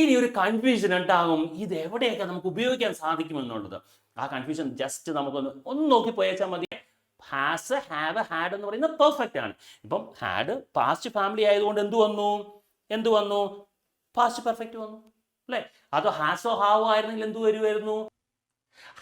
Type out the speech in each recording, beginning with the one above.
ഇനി ഒരു കൺഫ്യൂഷൻ ഉണ്ടാകും. ഇത് എവിടെയൊക്കെ നമുക്ക് ഉപയോഗിക്കാൻ സാധിക്കുമെന്നുള്ളത് ആ കൺഫ്യൂഷൻ ജസ്റ്റ് നമുക്കൊന്ന് ഒന്ന് നോക്കി പോയേച്ചാൽ മതി. ഹാസ് ഹാവ് ഹാഡ് എന്ന് പറയുന്നത് പെർഫെക്റ്റ് ആണ്. ഇപ്പം ഹാഡ് പാസ്റ്റ് ഫാമിലി ആയതുകൊണ്ട് എന്ത് വന്നു? എന്ത് വന്നു? പാസ്റ്റ് പെർഫെക്റ്റ് വന്നു. അല്ലേ? അതോ ഹാസോ ഹാവോ ആയിരുന്നെങ്കിൽ എന്ത് വരുമായിരുന്നു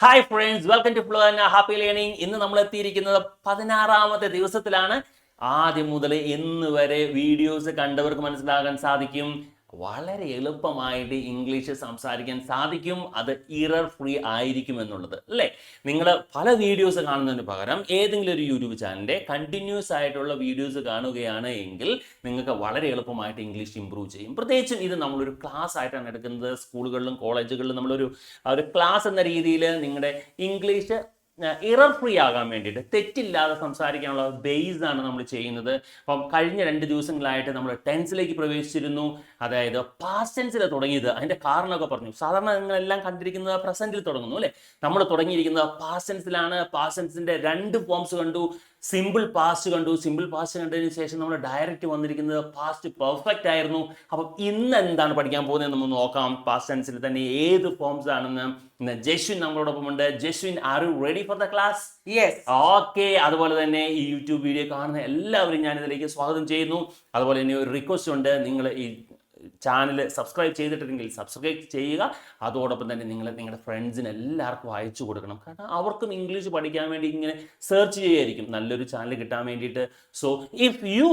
hi friends welcome to flow happy learning ഇന്ന് നമ്മൾ എത്തിയിരിക്കുന്നത് പതിനാറാമത്തെ ദിവസത്തിലാണ്. ആദ്യം മുതൽ ഇന്ന് വരെ വീഡിയോസ് കണ്ടവർക്ക് മനസ്സിലാകാൻ സാധിക്കും. വളരെ എളുപ്പമായിട്ട് ഇംഗ്ലീഷ് സംസാരിക്കാൻ സാധിക്കും. അത് ഇറർ ഫ്രീ ആയിരിക്കും എന്നുള്ളത് അല്ലേ? നിങ്ങൾ പല വീഡിയോസ് കാണുന്നതിന് പകരം ഏതെങ്കിലും ഒരു യൂട്യൂബ് ചാനലിന്റെ കണ്ടിന്യൂസ് ആയിട്ടുള്ള വീഡിയോസ് കാണുകയാണ് എങ്കിൽ നിങ്ങൾക്ക് വളരെ എളുപ്പമായിട്ട് ഇംഗ്ലീഷ് ഇമ്പ്രൂവ് ചെയ്യും. പ്രത്യേകിച്ചും ഇത് നമ്മളൊരു ക്ലാസ് ആയിട്ടാണ് എടുക്കുന്നത്. സ്കൂളുകളിലും കോളേജുകളിലും നമ്മളൊരു ഒരു ക്ലാസ് എന്ന രീതിയിൽ നിങ്ങളുടെ ഇംഗ്ലീഷ് ഇറർ ഫ്രീ ആകാൻ വേണ്ടിയിട്ട് തെറ്റില്ലാതെ സംസാരിക്കാനുള്ള ബേസ് ആണ് നമ്മൾ ചെയ്യുന്നത്. അപ്പം കഴിഞ്ഞ രണ്ട് ദിവസങ്ങളായിട്ട് നമ്മൾ ടെൻസിലേക്ക് പ്രവേശിച്ചിരുന്നു. അതായത് പാസ്റ്റ് ടെൻസിൽ തുടങ്ങിയത് അതിന്റെ കാരണമൊക്കെ പറഞ്ഞു. സാധാരണ നിങ്ങളെല്ലാം കണ്ടിരിക്കുന്നത് പ്രസന്റിൽ തുടങ്ങുന്നു അല്ലേ? നമ്മൾ തുടങ്ങിയിരിക്കുന്നത് പാസ്റ്റ് ടെൻസിലാണ് പാസ്റ്റ് ടെൻസിന്റെ രണ്ട് ഫോംസ് കണ്ടു. സിമ്പിൾ പാസ്റ്റ് കണ്ടു. സിമ്പിൾ പാസ്റ്റ് കണ്ടതിന് ശേഷം നമ്മൾ ഡയറക്റ്റ് വന്നിരിക്കുന്നത് പാസ്റ്റ് പെർഫെക്റ്റ് ആയിരുന്നു. അപ്പം ഇന്ന് എന്താണ് പഠിക്കാൻ പോകുന്നത് നമ്മൾ നോക്കാം. പാസ്റ്റ് ടെൻസിൽ തന്നെ ഏത് ഫോംസ് ആണെന്ന് ജസ്വിൻ നമ്മളോടൊപ്പം ഉണ്ട് Jaswin are you ready for the class yes okay അതുപോലെ തന്നെ ഈ യൂട്യൂബ് വീഡിയോ കാണുന്ന എല്ലാവരും ഞാൻ ഇതിലേക്ക് സ്വാഗതം ചെയ്യുന്നു. അതുപോലെ തന്നെ ഒരു റിക്വസ്റ്റ് ഉണ്ട്. നിങ്ങൾ ഈ ചാനൽ സബ്സ്ക്രൈബ് ചെയ്തിട്ടില്ലെങ്കിൽ സബ്സ്ക്രൈബ് ചെയ്യുക. അതോടൊപ്പം തന്നെ നിങ്ങൾ നിങ്ങളുടെ ഫ്രണ്ട്സിന് എല്ലാവർക്കും അയച്ചു കൊടുക്കണം. കാരണം അവർക്കും ഇംഗ്ലീഷ് പഠിക്കാൻ വേണ്ടി ഇങ്ങനെ സെർച്ച് ചെയ്യായിരിക്കും. നല്ലൊരു ചാനൽ കിട്ടാൻ വേണ്ടിയിട്ട്. So if you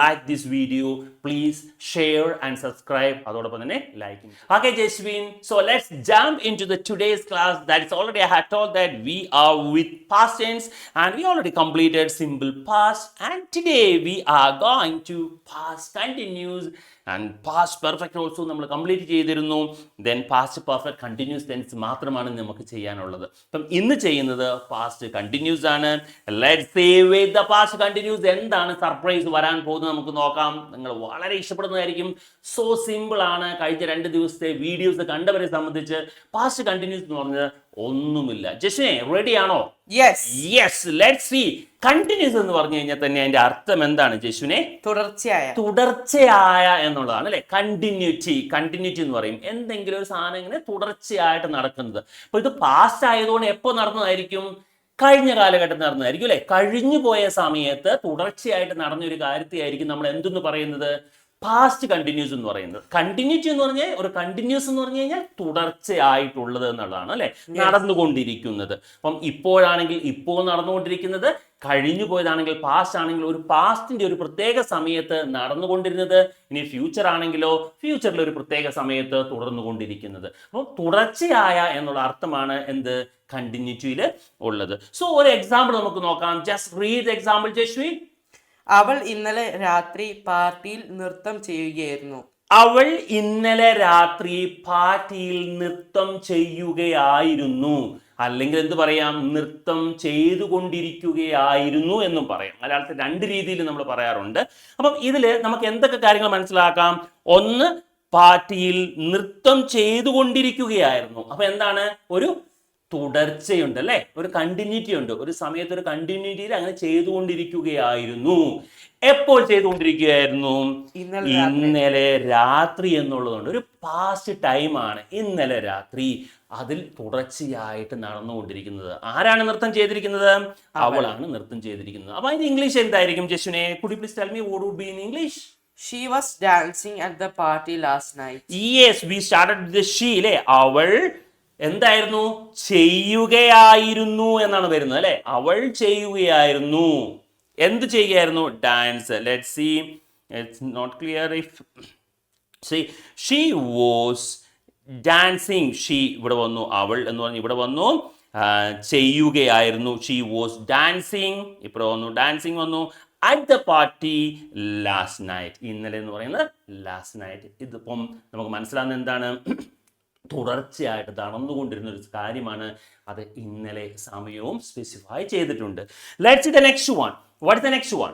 like this video please share and subscribe അതോടൊപ്പം തന്നെ like okay Jaswin so let's jump into the today's class that's already I have told that we are with past and we already completed simple past and today we are going to past continuous and past perfect also നമ്മൾ complete ചെയ്തിരുന്നു. Then past perfect continuous tense മാത്രമാണ് നമുക്ക് ചെയ്യാനുള്ളത്. അപ്പം ഇന്ന് ചെയ്യുന്നത് past continuous ആണ്. Past continuous എന്താണ് സർപ്രൈസ് വരാൻ പോകുന്നത് നമുക്ക് നോക്കാം. നിങ്ങൾ വളരെ ഇഷ്ടപ്പെടുന്നതായിരിക്കും. സോ സിമ്പിൾ ആണ്. കഴിഞ്ഞ രണ്ട് ദിവസത്തെ വീഡിയോസ് കണ്ടവരെ സംബന്ധിച്ച് പാസ്റ്റ് കണ്ടിന്യൂസ് എന്ന് പറഞ്ഞത് ഒന്നുമില്ല. ജസ്റ്റിനെ റെഡി ആണോ? യെസ് ലെറ്റ് സി കണ്ടിന്യൂസ് എന്ന് പറഞ്ഞു കഴിഞ്ഞാൽ തന്നെ അതിന്റെ അർത്ഥം എന്താണ് ജസ്വിനെ തുടർച്ചയായ. തുടർച്ചയായ എന്നുള്ളതാണ് അല്ലെ? കണ്ടിന്യൂറ്റി കണ്ടിന്യൂറ്റി എന്ന് പറയും. എന്തെങ്കിലും ഒരു സാധനം ഇങ്ങനെ തുടർച്ചയായിട്ട് നടക്കുന്നത്. അപ്പൊ ഇത് പാസ്റ്റ് ആയതുകൊണ്ട് എപ്പോൾ നടന്നതായിരിക്കും? കഴിഞ്ഞ കാലഘട്ടം നടന്നതായിരിക്കും അല്ലെ? കഴിഞ്ഞു പോയ സമയത്ത് തുടർച്ചയായിട്ട് നടന്ന ഒരു കാര്യത്തെയായിരിക്കും നമ്മൾ എന്തെന്ന് പറയുന്നത്? പാസ്റ്റ് കണ്ടിന്യൂസ് എന്ന് പറയുന്നത്. കണ്ടിന്യൂറ്റി എന്ന് പറഞ്ഞാൽ ഒരു കണ്ടിന്യൂസ് എന്ന് പറഞ്ഞു കഴിഞ്ഞാൽ തുടർച്ചയായിട്ടുള്ളത് എന്നുള്ളതാണ് അല്ലെ? നടന്നുകൊണ്ടിരിക്കുന്നത്. അപ്പം ഇപ്പോഴാണെങ്കിൽ ഇപ്പോൾ നടന്നുകൊണ്ടിരിക്കുന്നത് കഴിഞ്ഞു പോയതാണെങ്കിൽ പാസ്റ്റ് ആണെങ്കിൽ ഒരു പാസ്റ്റിന്റെ ഒരു പ്രത്യേക സമയത്ത് നടന്നുകൊണ്ടിരുന്നത് ഇനി ഫ്യൂച്ചർ ആണെങ്കിലോ ഫ്യൂച്ചറിൽ ഒരു പ്രത്യേക സമയത്ത് തുടർന്നുകൊണ്ടിരിക്കുന്നത്. അപ്പോൾ തുടർച്ചയായ എന്നുള്ള അർത്ഥമാണ് എന്ത്? കണ്ടിന്യൂറ്റിയിൽ ഉള്ളത്. സോ ഒരു എക്സാമ്പിൾ നമുക്ക് നോക്കാം. ജസ്റ്റ് റീഡ് എക്സാമ്പിൾ ജസ്വി അവൾ ഇന്നലെ രാത്രി പാർട്ടിയിൽ നൃത്തം ചെയ്യുകയായിരുന്നു. അവൾ ഇന്നലെ രാത്രി പാർട്ടിയിൽ നൃത്തം ചെയ്യുകയായിരുന്നു. അല്ലെങ്കിൽ എന്ത് പറയാം നൃത്തം ചെയ്തുകൊണ്ടിരിക്കുകയായിരുന്നു എന്നും പറയാം. മലയാളത്തിൽ രണ്ട് രീതിയിൽ നമ്മൾ പറയാറുണ്ട്. അപ്പം ഇതിൽ നമുക്ക് എന്തൊക്കെ കാര്യങ്ങൾ മനസ്സിലാക്കാം? ഒന്ന് പാർട്ടിയിൽ നൃത്തം ചെയ്തുകൊണ്ടിരിക്കുകയായിരുന്നു. അപ്പൊ എന്താണ്? ഒരു തുടർച്ചയുണ്ട് അല്ലേ ഒരു കണ്ടിന്യൂറ്റി ഉണ്ട്. ഒരു സമയത്ത് ഒരു കണ്ടിന്യൂറ്റിയിൽ അങ്ങനെ ചെയ്തുകൊണ്ടിരിക്കുകയായിരുന്നു. എപ്പോൾ ചെയ്തുകൊണ്ടിരിക്കുകയായിരുന്നു? ഇന്നലെ രാത്രി. എന്നുള്ളതുകൊണ്ട്. ഒരു പാസ്റ്റ് ടൈമാണ് ഇന്നലെ രാത്രി. അതിൽ തുടർച്ചയായിട്ട് നടന്നുകൊണ്ടിരിക്കുന്നത്. ആരാണ് നൃത്തം ചെയ്തിരിക്കുന്നത്? അവളാണ് നൃത്തം ചെയ്തിരിക്കുന്നത്. അപ്പൊ അതിന് ഇംഗ്ലീഷ് എന്തായിരിക്കും ജസ്വിനെ കുടി please tell me what would be in English she was dancing at the party last night yes we started the she അല്ലേ? അവൾ എന്തായിരുന്നു? ചെയ്യുകയായിരുന്നു എന്നാണ് വരുന്നത് അല്ലെ? അവൾ ചെയ്യുകയായിരുന്നു. എന്ത് ചെയ്യുകയായിരുന്നു? Dance let see it's not clear if see she was dancing she ഇവിടെ വന്നു അവൾ എന്ന് പറഞ്ഞ് ഇവിടെ വന്നു ചെയ്യുകയായിരുന്നു. ഷീ വാസ് ഡാൻസിങ് ഇപ്പോൾ വന്നു ഡാൻസിങ് വന്നു. At the party last night ഇന്നലെ എന്ന് പറയുന്നത് ലാസ്റ്റ് നൈറ്റ് ഇതിപ്പം നമുക്ക് മനസ്സിലാകുന്ന എന്താണ്? തുടർച്ചയായിട്ട് നടന്നുകൊണ്ടിരുന്ന ഒരു കാര്യമാണ് അത് ഇന്നലെ സമയവും സ്പെസിഫൈ ചെയ്തിട്ടുണ്ട്. Let's the next one what the next one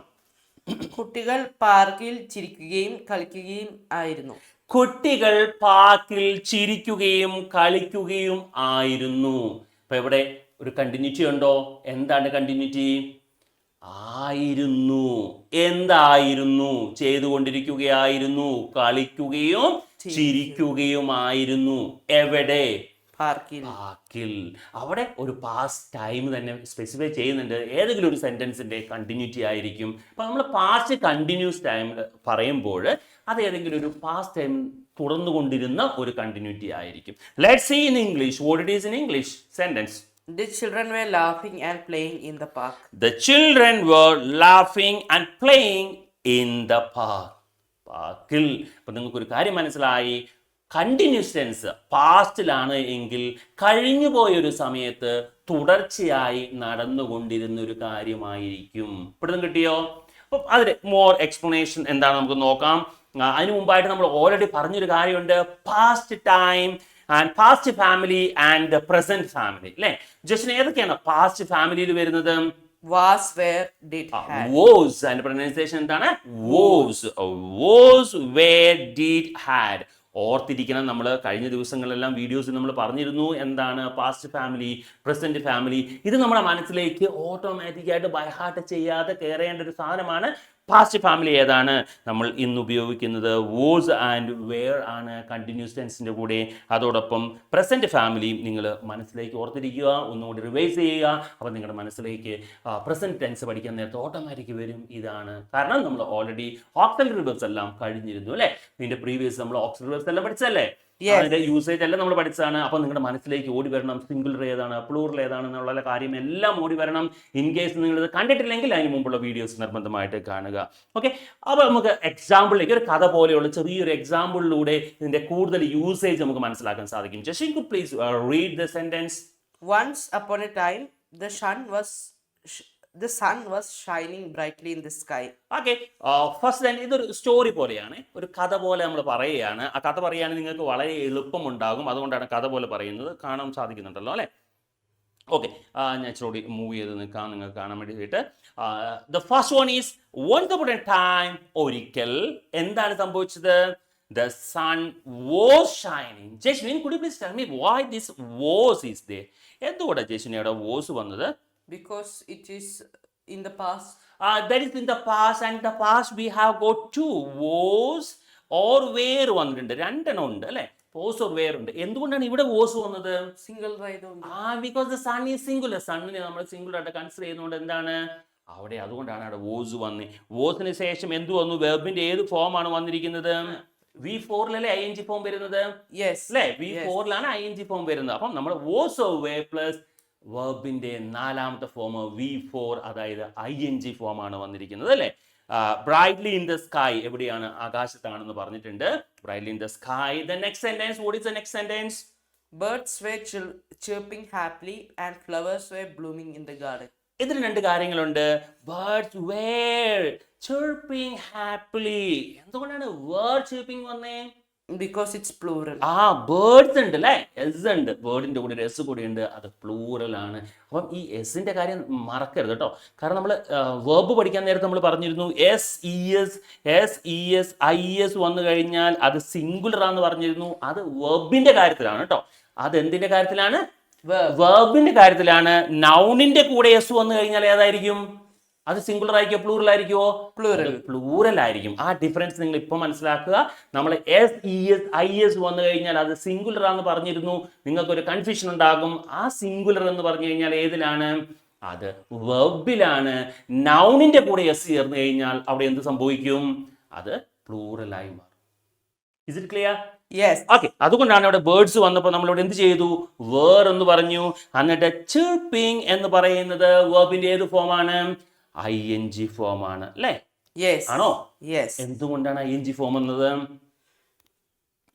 കുട്ടികൾ പാർക്കിൽ ചിരിക്കുകയും കളിക്കുകയും ആയിരുന്നു. കുട്ടികൾ പാർക്കിൽ ചിരിക്കുകയും കളിക്കുകയും ആയിരുന്നു. അപ്പൊ ഇവിടെ ഒരു കണ്ടിന്യൂറ്റി ഉണ്ടോ? എന്താണ് കണ്ടിന്യൂറ്റി ആയിരുന്നു. എന്തായിരുന്നു? ചെയ്തുകൊണ്ടിരിക്കുകയായിരുന്നു. കളിക്കുകയും ചിരിക്കുകയുമായിരുന്നു എവിടെ? പാർക്കിൽ. പാക്കിൽ അവിടെ ഒരു പാസ്റ്റ് ടൈം തന്നെ സ്പെസിഫൈ ചെയ്യുന്നുണ്ട്. ഏതെങ്കിലും ഒരു സെന്റൻസിന്റെ കണ്ടിന്യൂറ്റി ആയിരിക്കും. അപ്പൊ നമ്മൾ പാസ്റ്റ് കണ്ടിന്യൂസ് ടൈം പറയുമ്പോൾ അത് ഏതെങ്കിലും ഒരു പാസ്റ്റ് ടൈം തുറന്നുകൊണ്ടിരുന്ന ഒരു കണ്ടിന്യൂറ്റി ആയിരിക്കും. Let see in English what it is in English sentence The children were laughing and playing in the park. The children were laughing and playing in the park. പാർക്കിൽ അപ്പം നിങ്ങൾക്കൊരു കാര്യം മനസ്സിലായി. Continuous tense പാസ്റ്റിലാണ് എങ്കിൽ കഴിഞ്ഞു പോയൊരു സമയത്ത് തുടർച്ചയായി നടന്നുകൊണ്ടിരുന്ന ഒരു കാര്യമായിരിക്കും. ഇപ്പോഴും കിട്ടിയോ? അപ്പം അതിന് മോർ എക്സ്പ്ലനേഷൻ എന്താണ് നമുക്ക് നോക്കാം. അതിന് മുമ്പായിട്ട് നമ്മൾ ഓൾറെഡി പറഞ്ഞൊരു കാര്യമുണ്ട്. Past time and past family and present family അല്ലേ ജസ്റ്റിന് ഏതൊക്കെയാണ് പാസ്റ്റ് ഫാമിലിയിൽ വരുന്നത്? Was, where, did, had. was. അതിന്റെ പ്രൊനൗൺസിയേഷൻ എന്താണ്? Was was were did had ഓർത്തിരിക്കണം നമ്മൾ കഴിഞ്ഞ ദിവസങ്ങളിലെല്ലാം വീഡിയോസിൽ നമ്മൾ പറഞ്ഞിരുന്നു. എന്താണ്? പാസ്റ്റ് ഫാമിലി പ്രസന്റ് ഫാമിലി ഇത് നമ്മുടെ മനസ്സിലേക്ക് ഓട്ടോമാറ്റിക്കായിട്ട് ബൈഹാർട്ട് ചെയ്യാതെ കയറേണ്ട ഒരു സാധനമാണ് പാസ്റ്റ് ഫാമിലി ഏതാണ് നമ്മൾ ഇന്ന് ഉപയോഗിക്കുന്നത്? വോസ് ആൻഡ് വെയർ ആണ് കണ്ടിന്യൂസ് ടെൻസിന്റെ കൂടെ. അതോടൊപ്പം പ്രസന്റ് ഫാമിലിയും നിങ്ങൾ മനസ്സിലേക്ക് ഓർത്തിരിക്കുക ഒന്നുകൂടി റിവൈസ് ചെയ്യുക. അപ്പോൾ നിങ്ങളുടെ മനസ്സിലേക്ക് പ്രസന്റ് ടെൻസ് പഠിക്കാൻ നേരത്തെ ഓട്ടോമാറ്റിക് വരും. ഇതാണ്. കാരണം നമ്മൾ ഓൾറെഡി ഓക്സൽ റിവേഴ്സ് എല്ലാം കഴിഞ്ഞിരുന്നു അല്ലേ? ഇതിന്റെ പ്രീവിയസ് നമ്മൾ ഓക്സൽ റിവേഴ്സ് എല്ലാം പഠിച്ചല്ലേ. അതിന്റെ യൂസേജ് എല്ലാം നമ്മൾ പഠിച്ചതാണ്. അപ്പൊ നിങ്ങളുടെ മനസ്സിലേക്ക് ഓടി വരണം. സിംഗിളർ ഏതാണ് പ്ലൂറൽ ഏതാണ് എന്നുള്ള കാര്യം എല്ലാം ഓടി വരണം. ഇൻ കേസ് നിങ്ങൾ ഇത് കണ്ടിട്ടില്ലെങ്കിൽ അതിന് മുമ്പുള്ള വീഡിയോസ് നിർബന്ധമായിട്ട് കാണുക. ഓക്കെ അപ്പോൾ നമുക്ക് എക്സാമ്പിളിലേക്ക് ഒരു കഥ പോലെയുള്ള ചെറിയൊരു എക്സാമ്പിളിലൂടെ ഇതിന്റെ കൂടുതൽ യൂസേജ് നമുക്ക് മനസ്സിലാക്കാൻ സാധിക്കും. Just you please read the sentence once upon a time the sun was sh- sun was shining brightly in in sky. Okay first line ഇതൊരു സ്റ്റോറി പോലെയാണ്. ഒരു കഥ പോലെ നമ്മൾ പറയുകയാണ്. ആ കഥ പറയുകയാണെങ്കിൽ നിങ്ങൾക്ക് വളരെ എളുപ്പമുണ്ടാകും. അതുകൊണ്ടാണ് കഥ പോലെ പറയുന്നത്. കാണാൻ സാധിക്കുന്നുണ്ടല്ലോ അല്ലേ? ഓക്കെ ഞാൻ ഇച്ചിരി മൂവ് ചെയ്ത് നിൽക്കാം. നിങ്ങൾക്ക് കാണാൻ വേണ്ടിയിട്ട് the first one is once about a time ഒരിക്കൽ. എന്താണ് സംഭവിച്ചത്? The sun was shining Jeshmin കുടി please tell me why this was is they എന്തുകൊണ്ടാണ് ജേഷ്മിനിയുടെ വോസ് വന്നത്? Because it is in the past. uh, that is in the past and the past we have got two was or where വന്നിട്ടുണ്ട്. രണ്ടെണ്ണം ഉണ്ട് അല്ലെ? Pose or where ഉണ്ട്. എന്തുകൊണ്ടാണ് ഇവിടെ വോസ് വന്നത്? സിംഗിൾ ride ആ ബിക്കോസ് ദ സൺ ഈ സിംഗുലർ സണ്ണിനെ നമ്മൾ സിംഗുലർ ആയിട്ട് കൺസിഡർ ചെയ്യുന്നതുകൊണ്ട് എന്താണ്? അവിടെ അതുകൊണ്ടാണ് അവിടെ വോസ് വന്ന്. വോസിന് ശേഷം എന്ത് വന്നു? വെബിന്റെ ഏത് ഫോം ആണ് വന്നിരിക്കുന്നത്? വി ഫോറിലല്ലേ ഐ എൻ ജി ഫോം വരുന്നത്? Yes. അല്ലേ? വി ഫോറിലാണ് ഐ എൻ ജി ഫോം വരുന്നത്. അപ്പം നമ്മൾ വോസ് ഓഫ് വേ പ്ലസ് വെർബിന്റെ നാലാമത്തെ ഫോം വി ഫോർ അതായത് ഐ എൻ ജി ഫോം ആണ് വന്നിരിക്കുന്നത് അല്ലേ? ബ്രൈറ്റ്ലി ഇൻ ദ സ്കൈ എവിടെയാണ്? ആകാശത്താണെന്ന് പറഞ്ഞിട്ടുണ്ട്. Brightly in the sky the next sentence what is the next sentence birds were chirping happily and flowers flowers blooming in the garden garden. ഇതിന് രണ്ട് കാര്യങ്ങളുണ്ട്. Birds were chirping happily എന്തുകൊണ്ടാണ് were chirping വന്നേ? Because it's plural ആ birds ഉണ്ട് അല്ലേ S ഉണ്ട്. ബേർഡിന്റെ കൂടെ ഒരു എസ് കൂടി ഉണ്ട്. അത് പ്ലൂറൽ ആണ്. അപ്പം ഈ എസിന്റെ കാര്യം മറക്കരുത് കേട്ടോ കാരണം നമ്മൾ വേർബ് പഠിക്കാൻ നേരത്തെ നമ്മൾ പറഞ്ഞിരുന്നു S E S S E S I S വന്നു കഴിഞ്ഞാൽ അത് സിംഗുലർ ആണെന്ന് പറഞ്ഞിരുന്നു. അത് വെർബിന്റെ കാര്യത്തിലാണ് കേട്ടോ അത് എന്തിന്റെ കാര്യത്തിലാണ്? വേർബിന്റെ വെർബിന്റെ കാര്യത്തിലാണ്. നൗണിന്റെ കൂടെ എസ് വന്നു കഴിഞ്ഞാൽ ഏതായിരിക്കും? അത് സിംഗുലർ ആയിരിക്കോ പ്ലൂറൽ ആയിരിക്കുമോ പ്ലൂറൽ പ്ലൂറൽ ആയിരിക്കും. ആ ഡിഫറൻസ് നിങ്ങൾ ഇപ്പൊ മനസ്സിലാക്കുക. നമ്മൾ S E S I S വന്നു കഴിഞ്ഞാൽ അത് സിംഗുലർ ആണെന്ന് പറഞ്ഞിരുന്നു. നിങ്ങൾക്കൊരു കൺഫ്യൂഷൻ ഉണ്ടാകും. ആ സിംഗുലർ എന്ന് പറഞ്ഞു കഴിഞ്ഞാൽ ഏതിലാണ്? അത് വെർബിലാണ് നൗണിന്റെ കൂടെ എസ് ചേർന്ന് കഴിഞ്ഞാൽ അവിടെ എന്ത് സംഭവിക്കും? അത് പ്ലൂറലായി മാറും. Is it clear yes okay അതുകൊണ്ടാണ് ഇവിടെ ബേർഡ്സ് വന്നപ്പോൾ നമ്മൾ ഇവിടെ എന്ത് ചെയ്തു? വേർ എന്ന് പറഞ്ഞു. എന്നിട്ട് ചിർപ്പിംഗ് എന്ന് പറയുന്നത് വേർബിന്റെ ഏത് ഫോമാണ് ഐ എൻ ജി ആണ് അല്ലേ. ആണോ. എന്തുകൊണ്ടാണ് ഐ എൻ ജി ഫോം വന്നത്?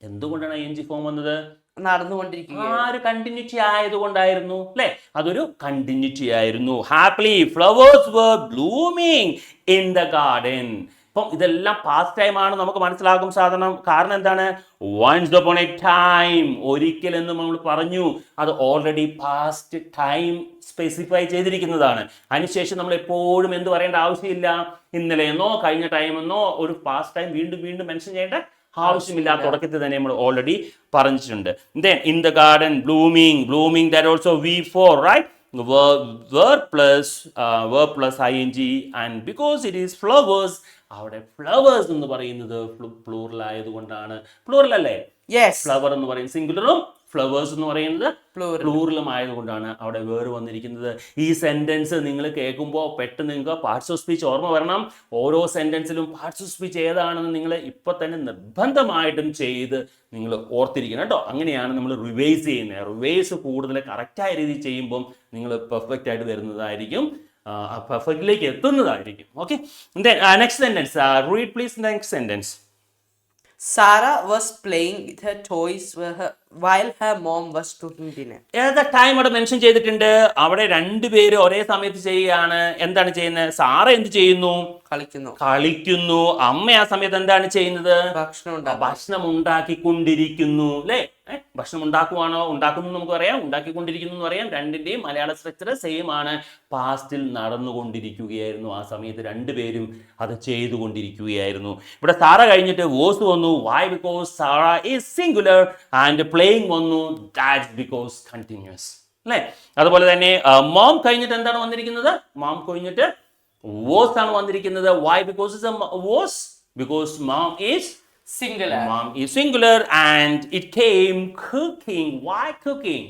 എന്തുകൊണ്ടാണ് ഐ എൻ ജി ഫോം വന്നത്? നടന്നുകൊണ്ടിരിക്കുക ആ ഒരു കണ്ടിന്യൂറ്റി ആയതുകൊണ്ടായിരുന്നു അല്ലെ? അതൊരു കണ്ടിന്യൂറ്റി ആയിരുന്നു. Happily flowers were blooming in the garden ഇപ്പം ഇതെല്ലാം പാസ്റ്റ് ടൈം ആണ് നമുക്ക് മനസ്സിലാകും സാധനം. കാരണം എന്താണ്? വൺസ് upon എ ടൈം ഒരിക്കൽ എന്ന് നമ്മൾ പറഞ്ഞു. അത് ഓൾറെഡി പാസ്റ്റ് ടൈം സ്പെസിഫൈ ചെയ്തിരിക്കുന്നതാണ്. അതിനുശേഷം നമ്മൾ എപ്പോഴും എന്ത് പറയേണ്ട ആവശ്യമില്ല. ഇന്നലെയെന്നോ കഴിഞ്ഞ ടൈമെന്നോ ഒരു പാസ്റ്റ് ടൈം വീണ്ടും വീണ്ടും മെൻഷൻ ചെയ്യേണ്ട ആവശ്യമില്ല. തുടക്കത്തിൽ തന്നെ നമ്മൾ ഓൾറെഡി പറഞ്ഞിട്ടുണ്ട്. Then in the garden blooming blooming that also V four right were plus were plus I N G and because it is flowers അവിടെ ഫ്ലവേഴ്സ് എന്ന് പറയുന്നത് പ്ലൂറൽ ആയതുകൊണ്ടാണ്. പ്ലൂറൽ അല്ലേ? യെസ് ഫ്ലവർ എന്ന് പറയുന്നത് സിംഗുലറും ഫ്ലവേഴ്സ് എന്ന് പറയുന്നത്. പ്ലൂറലും ആയതുകൊണ്ടാണ് അവിടെ വേറ് വന്നിരിക്കുന്നത്. ഈ സെന്റൻസ് നിങ്ങൾ കേൾക്കുമ്പോൾ പെട്ടെന്ന് നിങ്ങൾക്ക് പാർട്സ് ഓഫ് സ്പീച്ച് ഓർമ്മ വരണം. ഓരോ സെന്റൻസിലും പാർട്സ് ഓഫ് സ്പീച്ച് ഏതാണെന്ന് നിങ്ങൾ ഇപ്പൊ തന്നെ നിർബന്ധമായിട്ടും ചെയ്ത് നിങ്ങൾ ഓർത്തിരിക്കണം കേട്ടോ. അങ്ങനെയാണ് നമ്മൾ റിവൈസ് ചെയ്യുന്നത്. റിവൈസ് കൂടുതൽ കറക്റ്റായ രീതിയിൽ ചെയ്യുമ്പോൾ നിങ്ങൾ പെർഫെക്റ്റ് ആയിട്ട് വരുന്നതായിരിക്കും. പെർഫെക്റ്റിലേക്ക് എത്തുന്നതായിരിക്കും. Okay next sentence read please next sentence Sarah was playing with mom was cooking dinner. ഏതാ ടൈം അവിടെ മെൻഷൻ ചെയ്തിട്ടുണ്ട്. അവിടെ രണ്ടുപേര് ഒരേ സമയത്ത് ചെയ്യുകയാണ്. എന്താണ് ചെയ്യുന്നത്? സാറ എന്ത് ചെയ്യുന്നു? കളിക്കുന്നു. കളിക്കുന്നു. അമ്മ ആ സമയത്ത് എന്താണ് ചെയ്യുന്നത്? ഭക്ഷണം ഭക്ഷണം ഉണ്ടാക്കിക്കൊണ്ടിരിക്കുന്നു. അല്ലേ? ഭക്ഷണം ഉണ്ടാക്കുവാണോ? ഉണ്ടാക്കുന്നു നമുക്ക് അറിയാം ഉണ്ടാക്കിക്കൊണ്ടിരിക്കുന്നു എന്ന് പറയാം. രണ്ടിന്റെയും മലയാള സ്ട്രക്ചർ സെയിം ആണ്. പാസ്റ്റിൽ നടന്നുകൊണ്ടിരിക്കുകയായിരുന്നു. ആ സമയത്ത് രണ്ടുപേരും അത് ചെയ്തുകൊണ്ടിരിക്കുകയായിരുന്നു. ഇവിടെ സാറ കഴിഞ്ഞിട്ട് വോസ് വന്നു. Why because Sarah is singular and playing വന്നു ദാറ്റ് ബിക്കോസ് കണ്ടിന്യൂസ് അല്ലേ? അതുപോലെ തന്നെ മോം കഴിഞ്ഞിട്ട് എന്താണ് വന്നിരിക്കുന്നത്? മോം കഴിഞ്ഞിട്ട് വോസ് ആണ് വന്നിരിക്കുന്നത്. Why because was because mom is singular. Mom is singular and it came cooking. Why cooking?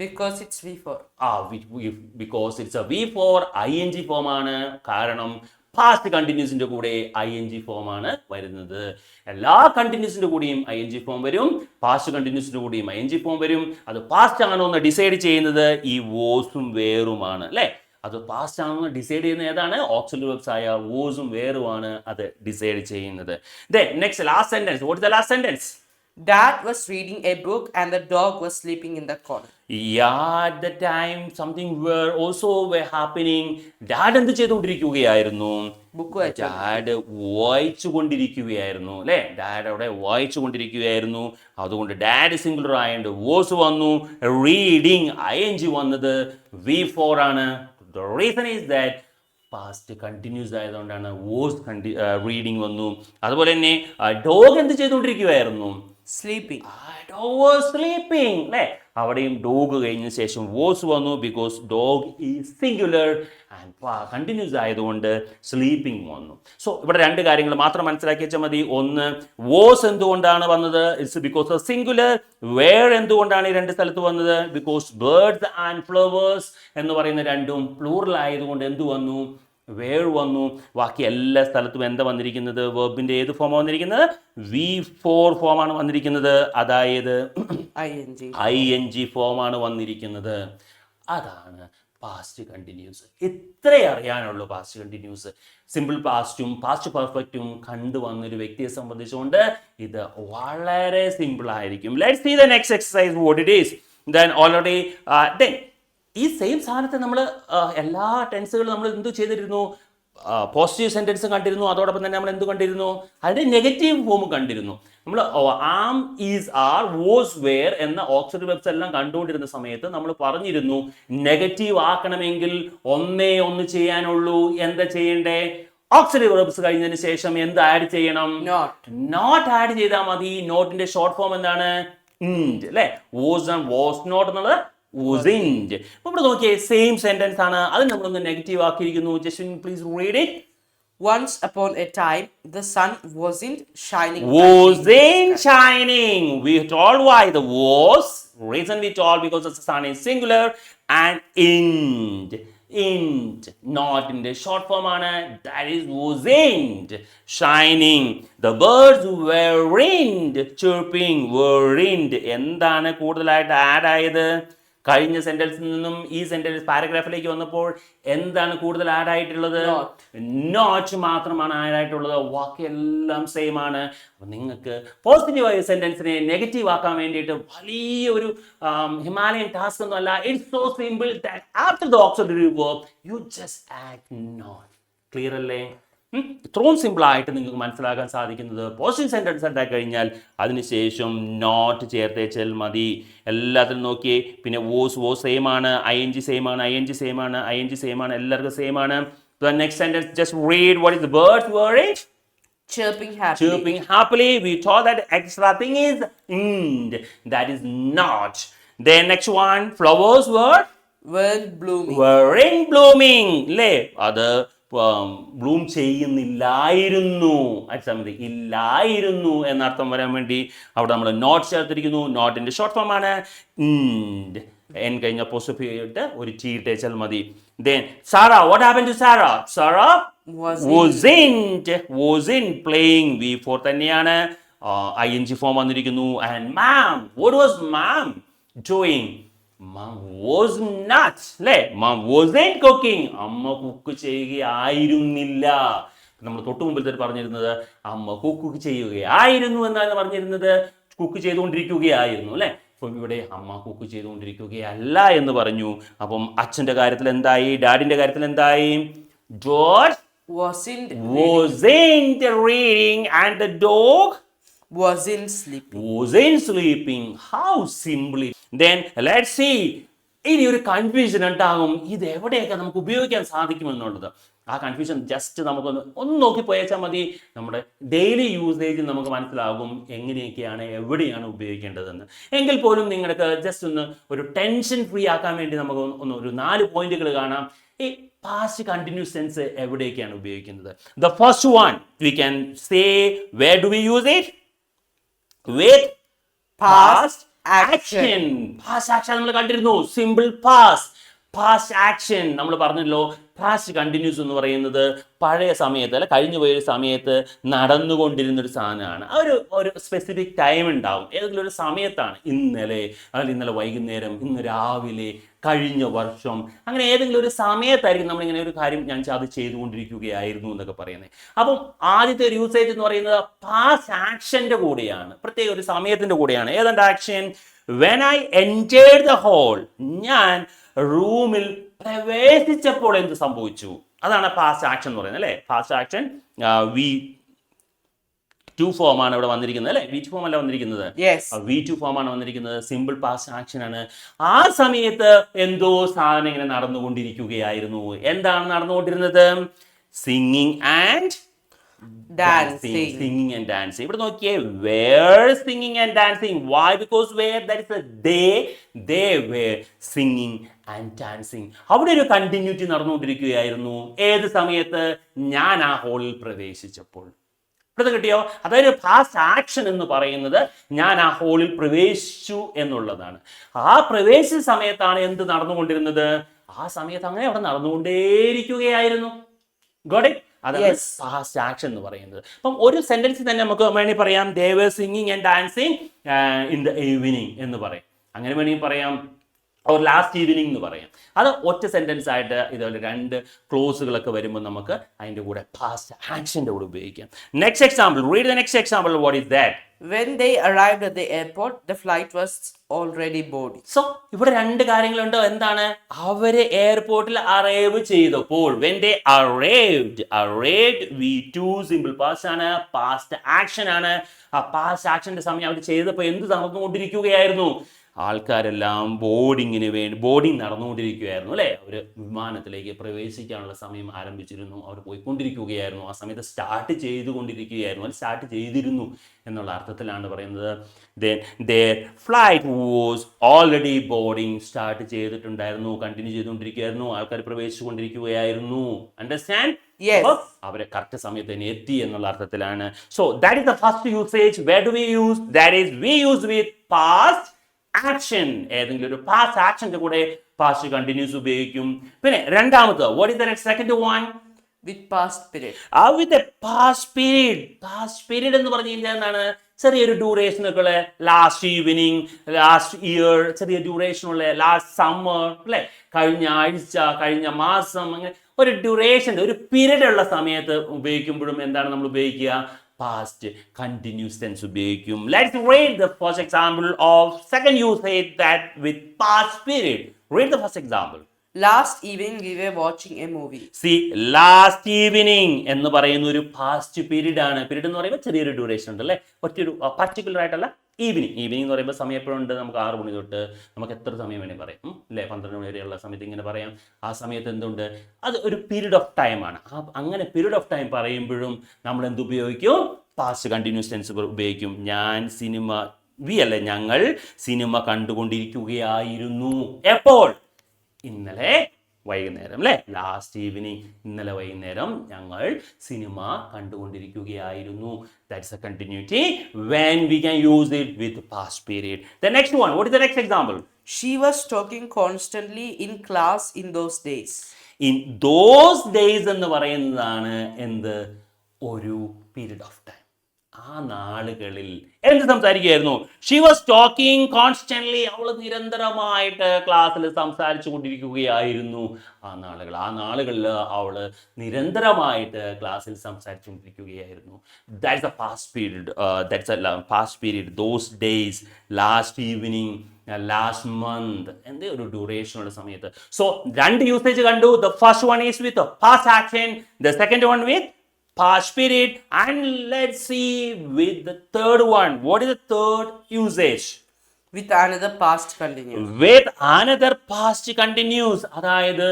because it's v4 Ah, we, we, because it's a V4 ing form ആണ്. കാരണം past കണ്ടിന്യൂസിന്റെ കൂടെ I N G form ആണ് വരുന്നത്. എല്ലാ കണ്ടിന്യൂസിന്റെ കൂടെയും I N G form വരും. പാസ്റ്റ് കണ്ടിന്യൂസിന്റെ കൂടെയും ഐ എൻ ജി ഫോം വരും. അത് പാസ്റ്റ് ആണോ എന്ന് ഡിസൈഡ് ചെയ്യുന്നത് ഈ വോസും വേറുമാണ് അല്ലേ? അത് പാസ്റ്റ് ആണോ എന്ന് ഡിസൈഡ് ചെയ്യുന്നത് ഏതാണ്? ഓക്സിലറി വെബ്സ് ആയ വോസും വേറുമാണ് അത് ഡിസൈഡ് ചെയ്യുന്നത്. Next last sentence what is the last sentence dad was reading a book and the dog was sleeping in the corner. Yeah, at the time something were also were happening. Dad എന്ത് ചെയ്തുകൊണ്ടിരിക്കുകയായിരുന്നു? Book dad വായിച്ചു കൊണ്ടിരിക്കുകയായിരുന്നു അല്ലേ? Dad അവിടെ വായിച്ചു കൊണ്ടിരിക്കുകയായിരുന്നു അതുകൊണ്ട് dad singular ആയതുകൊണ്ട് was വന്നു reading I N G വന്നത് വി ഫോർ ആണ്. The reason is that past continuous ആയതുകൊണ്ടാണ് വോസ് കണ്ടി റീഡിങ് വന്നു. അതുപോലെ തന്നെ ഡോഗ് എന്ത് ചെയ്തുകൊണ്ടിരിക്കുകയായിരുന്നു? Sleeping. സ്ലീപ്പിംഗ് അല്ലേ അവിടെയും ഡോഗ് കഴിഞ്ഞ ശേഷം വോസ് വന്നു ബിക്കോസ് ഡോഗ് ഈ സിംഗുലർ ആൻഡ് കണ്ടിന്യൂസ് ആയതുകൊണ്ട് സ്ലീപ്പിംഗ് വന്നു. സോ ഇവിടെ രണ്ട് കാര്യങ്ങൾ മാത്രം മനസ്സിലാക്കി വെച്ചാൽ മതി. ഒന്ന് വോസ് എന്തുകൊണ്ടാണ് വന്നത്? It's because of singular were എന്തുകൊണ്ടാണ് ഈ രണ്ട് സ്ഥലത്ത് വന്നത്? ബിക്കോസ് ബേർഡ്സ് ആൻഡ് ഫ്ലവേഴ്സ് എന്ന് പറയുന്ന രണ്ടും പ്ലൂറൽ ആയതുകൊണ്ട് എന്ത് വന്നു? വേർ വന്നു? ബാക്കി എല്ലാ സ്ഥലത്തും എന്താ വന്നിരിക്കുന്നത്? വേർബിന്റെ ഏത് ഫോമാണ് വന്നിരിക്കുന്നത്? വി ഫോർ ഫോമാണ് വന്നിരിക്കുന്നത്. അതായത് ഐ എൻ ജി ഫോമാണ് വന്നിരിക്കുന്നത്. അതാണ് പാസ്റ്റ് കണ്ടിന്യൂസ് ഇത്രേ അറിയാനുള്ളൂ പാസ്റ്റ് കണ്ടിന്യൂസ് സിമ്പിൾ പാസ്റ്റും പാസ്റ്റ് പെർഫെക്റ്റും കണ്ടു വന്നൊരു വ്യക്തിയെ സംബന്ധിച്ചുകൊണ്ട് ഇത് വളരെ സിമ്പിൾ ആയിരിക്കും. Let see the next exercise what it is then already then ഈ സെയിം സാധനത്തെ നമ്മൾ എല്ലാ ടെൻസുകളും നമ്മൾ എന്തു ചെയ്തിരുന്നു? പോസിറ്റീവ് സെന്റൻസ് കണ്ടിരുന്നു അതോടൊപ്പം തന്നെ നമ്മൾ എന്ത് കണ്ടിരുന്നു? അതിന്റെ നെഗറ്റീവ് ഫോം കണ്ടിരുന്നു. നമ്മൾ am is are was were എന്ന ഓക്സിഡ് വെബ്സ് എല്ലാം കണ്ടുകൊണ്ടിരുന്ന സമയത്ത് നമ്മൾ പറഞ്ഞിരുന്നു നെഗറ്റീവ് ആക്കണമെങ്കിൽ ഒന്നേ ഒന്ന് ചെയ്യാനുള്ളൂ. എന്താ ചെയ്യണ്ടേ? ഓക്സിഡ് വെബ്സ് കഴിഞ്ഞതിന് ശേഷം എന്ത് ആഡ് ചെയ്യണം? നോട്ട് നോട്ട് ആഡ് ചെയ്താൽ മതി. നോട്ടിന്റെ ഷോർട്ട് ഫോം എന്താണ്? അല്ലെ? വോസ് ആൻഡ് വാസ് നോട്ട് എന്നുള്ളത് was ഇൻഡ് അപ്പൊ ഇവിടെ നോക്കിയേ സെയിം സെന്റൻസ് ആണ് അത് നമ്മളൊന്ന് negative ആക്കിയിരിക്കുന്നു just please read it once upon a time the sun wasn't shining wasn't shining. We told why the was. Reason we told because the sun is singular and ind. Ind. Not in the short form ആണ്. That is wasn't shining. The birds were in chirping were in എന്താണ് കൂടുതലായിട്ട് add ആയത് കഴിഞ്ഞ സെന്റൻസിൽ നിന്നും ഈ sentence പാരഗ്രാഫിലേക്ക് വന്നപ്പോൾ എന്താണ് കൂടുതൽ ആഡ് ആയിട്ടുള്ളത്? നോച്ച് നോട്ട് മാത്രമാണ് ആഡ് ആയിട്ടുള്ളത്. വാക്കെല്ലാം സെയിം ആണ്. നിങ്ങൾക്ക് പോസിറ്റീവായ സെന്റൻസിനെ നെഗറ്റീവ് ആക്കാൻ വേണ്ടിയിട്ട് വലിയ ഒരു ഹിമാലയൻ ടാസ്ക് ഒന്നും അല്ല. It's so simple that after the auxiliary verb you just add not clear അല്ലേ? ഇത്രയും സിമ്പിൾ ആയിട്ട് നിങ്ങൾക്ക് മനസ്സിലാക്കാൻ സാധിക്കുന്നത് പോസിറ്റീവ് സെന്റൻസ് ഉണ്ടാക്കി കഴിഞ്ഞാൽ അതിനുശേഷം നോട്ട് ചേർത്തേച്ചാൽ മതി. എല്ലാത്തിനും നോക്കിയേ. പിന്നെ വോസ് വോസ് സെയിം ആണ്. ഐ എൻ ജി സെയിം ആണ്. ഐ എൻ ജി സെയിം ആണ്. ഐ എൻ ജി സെയിം ആണ്. എല്ലാവർക്കും സെയിം ആണ് next sentence just read what is birds were chirping happily. Chirping happily. We told that extra thing is end. That is not. Then next one, flowers were were blooming. Were in blooming. Le, അത് bloom ചെയ്യുന്നില്ലായിരുന്നു. അച്ഛമ്മതി ഇല്ലായിരുന്നു എന്നർത്ഥം വരാൻ വേണ്ടി അവിടെ നമ്മൾ not ചേർത്തിരിക്കുന്നു. നോട്ടിന്റെ ഷോർട്ട് ഫോം ആണ്. എൻ കഴിഞ്ഞ പോസ്റ്റ് ഇട്ട് ഒരു ടി ഇട്ടേച്ചാൽ മതി. Then Sarah what happen to Sarah Sarah Was wasn't wasn't playing four തന്നെയാണ്. ഐ എൻ ജി ഫോം വന്നിരിക്കുന്നു. And mom what was mom doing mom was not അല്ലേ? മാം wasn't കുക്കിംഗ് അമ്മ cook ചെയ്യുകയായിരുന്നില്ല. നമ്മൾ തൊട്ട് മുമ്പിൽ പറഞ്ഞിരുന്നത് അമ്മ കുക്ക് ചെയ്യുകയായിരുന്നു എന്നാണ് പറഞ്ഞിരുന്നത്. കുക്ക് ചെയ്തുകൊണ്ടിരിക്കുകയായിരുന്നു അല്ലേ? അപ്പം ഇവിടെ അമ്മ കുക്ക് ചെയ്തുകൊണ്ടിരിക്കുകയല്ല എന്ന് പറഞ്ഞു. അപ്പം അച്ഛന്റെ കാര്യത്തിൽ എന്തായി? ഡാഡിന്റെ കാര്യത്തിൽ എന്തായി? George wasn't wasn't reading. and the dog wasn't sleeping. wasn't sleeping. How simply. Let's see. ഇനി ഒരു കൺഫ്യൂഷൻ ഉണ്ടാകും. ഇത് എവിടെയൊക്കെ നമുക്ക് ഉപയോഗിക്കാൻ സാധിക്കുമെന്നുള്ളത്. ആ കൺഫ്യൂഷൻ ജസ്റ്റ് നമുക്കൊന്ന് ഒന്ന് നോക്കി പോയച്ചാൽ മതി. നമ്മുടെ ഡെയിലി യൂസേജിൽ നമുക്ക് മനസ്സിലാകും. എങ്ങനെയൊക്കെയാണ് എവിടെയാണ് ഉപയോഗിക്കേണ്ടതെന്ന്. എങ്കിൽ പോലും നിങ്ങൾക്ക് ജസ്റ്റ് ഒന്ന് ഒരു ടെൻഷൻ ഫ്രീ ആക്കാൻ വേണ്ടി നമുക്ക് ഒന്ന് ഒരു നാല് പോയിന്റുകൾ കാണാം. ഈ പാസ്റ്റ് കണ്ടിന്യൂസ് സെൻസ് എവിടെയൊക്കെയാണ് ഉപയോഗിക്കുന്നത്? The first one we can say where do we use it with past Past action നമ്മൾ കണ്ടിരുന്നു. സിമ്പിൾ പാസ് പാസ് ആക്ഷൻ നമ്മൾ പറഞ്ഞല്ലോ പാസ്റ്റ് കണ്ടിന്യൂസ് എന്ന് പറയുന്നത് പഴയ സമയത്ത് അല്ല കഴിഞ്ഞു പോയൊരു സമയത്ത് നടന്നുകൊണ്ടിരുന്ന ഒരു സാധനമാണ്. ആ ഒരു ഒരു സ്പെസിഫിക് ടൈം ഉണ്ടാവും. ഏതെങ്കിലും ഒരു സമയത്താണ്. ഇന്നലെ അല്ലെങ്കിൽ ഇന്നലെ വൈകുന്നേരം ഇന്ന് രാവിലെ കഴിഞ്ഞ വർഷം അങ്ങനെ ഏതെങ്കിലും ഒരു സമയത്തായിരിക്കും നമ്മളിങ്ങനെ ഒരു കാര്യം ഞാൻ അത് ചെയ്തുകൊണ്ടിരിക്കുകയായിരുന്നു എന്നൊക്കെ പറയുന്നത്. അപ്പം ആദ്യത്തെ ഒരു യൂസേജ് എന്ന് പറയുന്നത് പാസ് ആക്ഷന്റെ കൂടെയാണ്. പ്രത്യേക ഒരു സമയത്തിന്റെ കൂടെയാണ്. ഏതാണ്ട് action when I enjoy the hall ഞാൻ റൂമിൽ പ്രവേശിച്ചപ്പോൾ എന്ത് സംഭവിച്ചു? അതാണ് ഫാസ്റ്റ് ആക്ഷൻ എന്ന് പറയുന്നത് അല്ലേ? Fast action V two form ആണ് ഇവിടെ വന്നിരിക്കുന്നത് അല്ലെ? വി ടു ഫോം അല്ല വന്നിരിക്കുന്നത്. വി ടു ഫോം ആണ് വന്നിരിക്കുന്നത്. സിമ്പിൾ പാസ്റ്റ് ആക്ഷൻ ആണ്. ആ സമയത്ത് എന്തോ സാധനം ഇങ്ങനെ നടന്നുകൊണ്ടിരിക്കുകയായിരുന്നു. എന്താണ് നടന്നുകൊണ്ടിരുന്നത്? Singing and Dancing. Singing and dancing. ഇവിടെ നോക്കിയേ were singing and dancing why because were that is they they were singing and dancing അവിടെ ഒരു കണ്ടിന്യൂറ്റി നടന്നുകൊണ്ടിരിക്കുകയായിരുന്നു. ഏത് സമയത്ത്? ഞാൻ ആ ഹോളിൽ പ്രവേശിച്ചപ്പോൾ. ഇവിടെ കിട്ടിയോ? അതായത് ഫാസ്റ്റ് ആക്ഷൻ എന്ന് പറയുന്നത് ഞാൻ ആ ഹോളിൽ പ്രവേശിച്ചു എന്നുള്ളതാണ്. ആ പ്രവേശിച്ച സമയത്താണ് എന്ത് നടന്നുകൊണ്ടിരുന്നത്? ആ സമയത്ത് അങ്ങനെ അവിടെ നടന്നുകൊണ്ടേയിരിക്കുകയായിരുന്നു. ഗോഡ് ഇറ്റ് അതാണ് പാസ്റ്റ് ആക്ഷൻ എന്ന് പറയുന്നത്. അപ്പം ഒരു സെന്റൻസ് തന്നെ നമുക്ക് വേണമെങ്കിൽ പറയാം. They were singing and dancing in the evening എന്ന് പറയും. അങ്ങനെ വേണമെങ്കിൽ പറയാം. ഓർ ലാസ്റ്റ് ഈവനിങ് എന്ന് പറയാം. അത് ഒറ്റ സെന്റൻസ് ആയിട്ട് ഇതുപോലെ രണ്ട് ക്ലോസുകളൊക്കെ വരുമ്പോൾ നമുക്ക് അതിന്റെ കൂടെ പാസ്റ്റ് ആക്ഷന്റെ കൂടെ ഉപയോഗിക്കാം. Next example read the next example what is that When they arrived at the airport, the flight was already boarding. So ഇവിടെ രണ്ട് കാര്യങ്ങളുണ്ട്? എന്താണ്? അവർ എയർപോർട്ടിൽ അറൈവ് ചെയ്തപ്പോൾ when they arrived arrived V two simple past ആണ് past action ആണ്. ആ പാസ്റ്റ് ആക്ഷന്റെ സമയം അവർ ചെയ്തപ്പോൾ എന്ത് നടന്നുകൊണ്ടിരിക്കുകയായിരുന്നു? ആൾക്കാരെല്ലാം ബോർഡിങ്ങിന് വേണ്ടി ബോർഡിങ് നടന്നുകൊണ്ടിരിക്കുകയായിരുന്നു അല്ലേ? അവർ വിമാനത്തിലേക്ക് പ്രവേശിക്കാനുള്ള സമയം ആരംഭിച്ചിരുന്നു. അവർ പോയിക്കൊണ്ടിരിക്കുകയായിരുന്നു. ആ സമയത്ത് സ്റ്റാർട്ട് ചെയ്തുകൊണ്ടിരിക്കുകയായിരുന്നു. അത് സ്റ്റാർട്ട് ചെയ്തിരുന്നു എന്നുള്ള അർത്ഥത്തിലാണ് പറയുന്നത്. Then the flight was already boarding start ചെയ്തിട്ടുണ്ടായിരുന്നു. കണ്ടിന്യൂ ചെയ്തുകൊണ്ടിരിക്കുകയായിരുന്നു. ആൾക്കാർ പ്രവേശിച്ചുകൊണ്ടിരിക്കുകയായിരുന്നു. അണ്ടർസ്റ്റാൻഡ് അവരെ കറക്റ്റ് സമയത്ത് തന്നെ എത്തി എന്നുള്ള അർത്ഥത്തിലാണ്. So that is the first usage where do we use that is we use with past action ഏതെങ്കിലും ഒരു പാസ് ആക്ഷന്റെ കൂടെ പാസ്റ്റ് കണ്ടിന്യൂസ് ഉപയോഗിക്കും. പിന്നെ രണ്ടാമത് what is the second one With past period. ആ with past period past period എന്ന് പറഞ്ഞു കഴിഞ്ഞാൽ എന്താണ്? ചെറിയൊരു ഡ്യൂറേഷൻ ഒക്കെ ഉള്ള ലാസ്റ്റ് ഈവനിങ് ലാസ്റ്റ് ഇയർ ചെറിയ ഡ്യൂറേഷൻ ഉള്ള ലാസ്റ്റ് സമ്മർ അല്ലെ? കഴിഞ്ഞ ആഴ്ച കഴിഞ്ഞ മാസം അങ്ങനെ ഒരു ഡ്യൂറേഷൻ ഒരു പീരീഡ് ഉള്ള സമയത്ത് ഉപയോഗിക്കുമ്പോഴും എന്താണ് നമ്മൾ ഉപയോഗിക്കുക? പാസ്റ്റ് കണ്ടിന്യൂസ് ടെൻസ് ഉപയോഗിക്കും. Let's read the first example of second usage that with past period read the first example last evening we were watching a movie see last evening എന്ന് പറയുന്ന ഒരു പാസ്റ്റ് പീരീഡ് ആണ്. Period എന്ന് പറയുമ്പോൾ ചെറിയൊരു duration ഉണ്ട് അല്ലേ ഒറ്റൊരു പർട്ടിക്കുലർ ആയിട്ടുള്ള ഈവനിങ് ഈവനിങ് എന്ന് പറയുമ്പോൾ സമയം എപ്പോഴുണ്ട്? നമുക്ക് ആറ് മണി തൊട്ട് നമുക്ക് എത്ര സമയം വേണമെങ്കിൽ പറയാം. അല്ലേ? പന്ത്രണ്ട് മണി വരെയുള്ള സമയത്ത് ഇങ്ങനെ പറയാം. ആ സമയത്ത് എന്തുണ്ട്? അത് ഒരു പീരീഡ് ഓഫ് ടൈമാണ് ആ അങ്ങനെ പീരീഡ് ഓഫ് ടൈം പറയുമ്പോഴും നമ്മൾ എന്ത് ഉപയോഗിക്കും? പാസ്റ്റ് കണ്ടിന്യൂസ് ടെൻസ് ഉപയോഗിക്കും. ഞാൻ സിനിമ വി അല്ല? ഞങ്ങൾ സിനിമ കണ്ടുകൊണ്ടിരിക്കുകയായിരുന്നു. എപ്പോൾ? ഇന്നലെ വൈകുന്നേരം അല്ലേ? ലാസ്റ്റ് ഈവനിങ് ഇന്നലെ വൈകുന്നേരം ഞങ്ങൾ സിനിമ കണ്ടുകൊണ്ടിരിക്കുകയായിരുന്നു. That's a continuity when we can use it with past period the next one what is the next example she was talking constantly in class in those days in those days എന്ന് പറയുന്നതാണ് എന്ത്? ഒരു period of time ആ നാളുകളിൽ എന്ത് സംസാരിക്കുകയായിരുന്നു? She was talking constantly അവൾ നിരന്തരമായിട്ട് ക്ലാസ്സിൽ സംസാരിച്ചു കൊണ്ടിരിക്കുകയായിരുന്നു. ആ നാളുകൾ ആ നാളുകളിൽ അവൾ നിരന്തരമായിട്ട് ക്ലാസ്സിൽ സംസാരിച്ചു കൊണ്ടിരിക്കുകയായിരുന്നു. That's a fast period that's a fast period those days last evening last month എന്ത് ഒരു ഡ്യൂറേഷനുള്ള സമയത്ത്. സോ രണ്ട് യൂസേജ് കണ്ടു. The first one is with fast action the second one with past period and let's see with the third one what is the third usage With another past continuous. with another past continuous അതായത്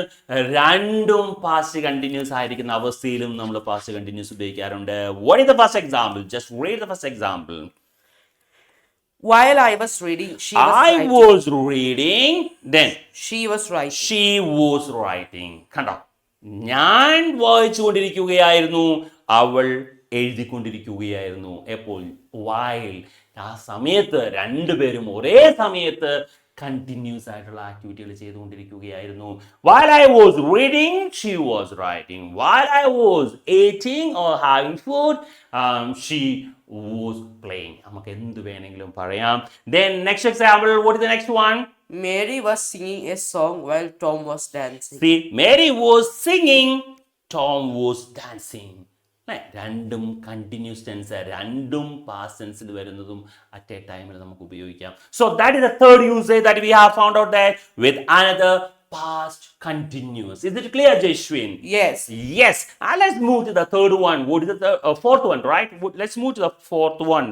രണ്ടും past continuous ആയിരിക്കുന്ന അവസ്ഥയിലും നമ്മൾ past continuous ഉപയോഗിക്കാറുണ്ട് what is the first example just read the first example While I was reading, she was I writing. was reading then She was writing. She was writing. കണ്ടോ ഞാൻ വായിച്ചു കൊണ്ടിരിക്കുകയായിരുന്നു അവൾ എഴുതിക്കൊണ്ടിരിക്കുകയായിരുന്നു. എപ്പോൾ? While ആ സമയത്ത് രണ്ടുപേരും ഒരേ സമയത്ത് കണ്ടിന്യൂസ് ആയിട്ടുള്ള ആക്ടിവിറ്റികൾ ചെയ്തുകൊണ്ടിരിക്കുകയായിരുന്നു. While I was reading she was writing while I was eating or having food she was playing നമുക്ക് എന്ത് വേണമെങ്കിലും പറയാം. Then next example what is the next one Mary was singing a song while Tom was dancing. See, Mary was singing, Tom was dancing. അല്ലേ രണ്ടും continuous tense രണ്ടും past ടെൻസിൽ വരുന്നതും at a ടൈമിൽ നമുക്ക് ഉപയോഗിക്കാം so that is the third usage that we have found out that with another past continuous. Is it clear, Jaishwin Yes. Yes, and let's move to the third one. What is the third, uh, fourth one, right? Let's move to the fourth one.